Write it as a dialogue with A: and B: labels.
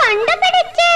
A: കണ്ടുപിടിച്ചേ